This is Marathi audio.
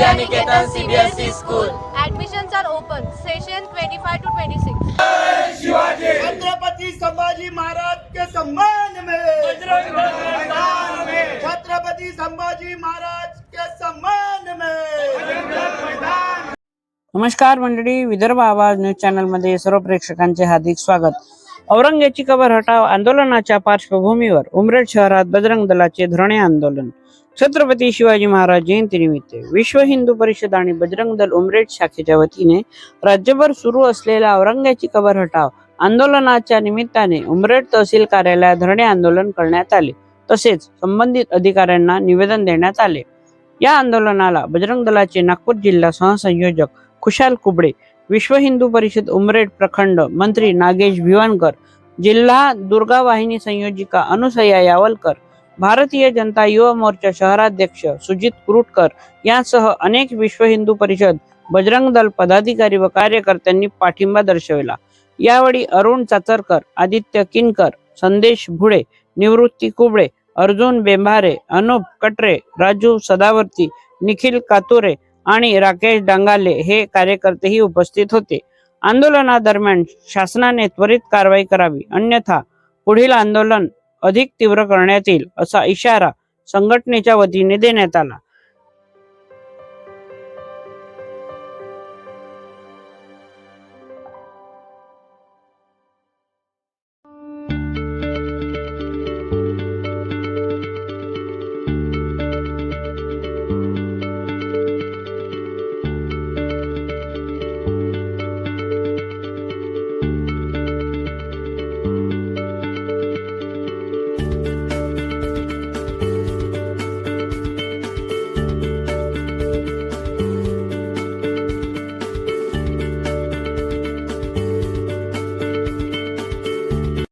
Home Vidya Niketan CBSE School. Admissions are open. Session 25 to 26. Chhatrapati Sambhaji Maharaj के सम्मान में छत्रपति संभाजी महाराज के सम्मान में नमस्कार मंडळी विदर्भ आवाज न्यूज चॅनलमध्ये सर्व प्रेक्षकांचे हार्दिक स्वागत औरंगजेबची कबर हटाव आंदोलनाच्या पार्श्वभूमीवर उमरेड शहरात बजरंग दलाचे धरणे आंदोलन छत्रपती शिवाजी महाराज जयंतीनिमित्त विश्व हिंदू परिषद आणि बजरंग दल उमरेड शाखेच्या वतीने राज्यभर सुरू असलेल्या औरंग्याची कबर हटाव आंदोलनाच्या निमित्ताने उमरेड तहसील कार्यालयात धरणे आंदोलन करण्यात आले. तसेच संबंधित अधिकाऱ्यांना निवेदन देण्यात आले. या आंदोलनाला बजरंग दलाचे नागपूर जिल्हा सहसंयोजक खुशाल कुबडे विश्व हिंदू परिषद उमरेड प्रखंड मंत्री नागेश भिवानकर जिल्हा दुर्गा वाहिनी संयोजिका अनुसया यावलकर भारतीय जनता युवा मोर्चा शहराध्यक्ष सुजित कुरुटकर यांसह अनेक विश्व हिंदू परिषद बजरंग दल पदाधिकारी व कार्यकर्त्यांनी पाठिंबा दर्शविला. यावेळी अरुण चाचरकर आदित्य किनकर संदेश भुडे निवृत्ती कुबडे अर्जुन बेंभारे अनुप कटरे राजू सदावर्ती निखिल कातुरे आणि राकेश डांगाले हे कार्यकर्तेही उपस्थित होते. आंदोलनादरम्यान शासनाने त्वरित कारवाई करावी अन्यथा पुढील आंदोलन अधिक तीव्र करण्यात येईल असा इशारा संघटनेच्या वतीने देण्यात आला.